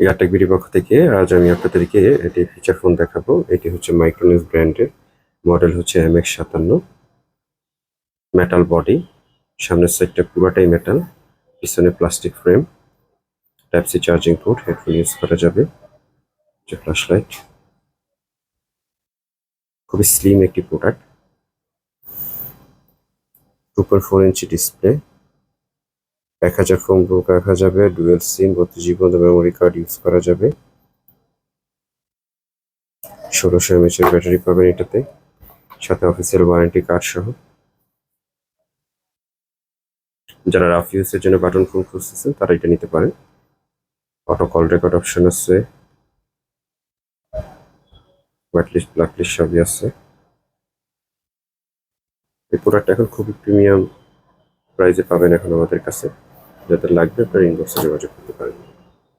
এয়ারটেক BD পক্ষ থেকে, আজ আমি আপনাদেরকে এটি ফিচার ফোন দেখাবো। এটি হচ্ছে মাইক্রোনিউজ ব্র্যান্ডের মডেল হচ্ছে এম এক্স সাতান্ন। মেটাল বডি সামনের সাইডটা পুরোটাই মেটাল পিছনে plastic frame type C charging port headphone use করা যাবে ফ্ল্যাশ লাইট খুবই স্লিম একটি product two point four inch display এক হাজার ফোন বুক রাখা যাবে ডুয়েল সিম বত্রিশ জিবি পর্যন্ত মেমোরি কার্ড ইউজ করা যাবে। ষোলোশো এমএচ এর ব্যাটারি পাবেন এটাতে। সাথে অফিসিয়াল ওয়ারেন্টি কার্ড সহ। যারা রাফ ইউজের জন্য বাটন ফোন খুঁজতেছেন, তারা এটা নিতে পারেন। অটো কল রেকর্ড অপশন আছে। হোয়াইট লিস্ট ব্ল্যাক লিস্ট সবই আছে। এই প্রোডাক্ট এখন খুবই প্রিমিয়াম প্রাইসে পাবেন এখন আমাদের কাছে। যাদের লাগবে আপনারা ইনবক্সে যোগাযোগ করতে পারেন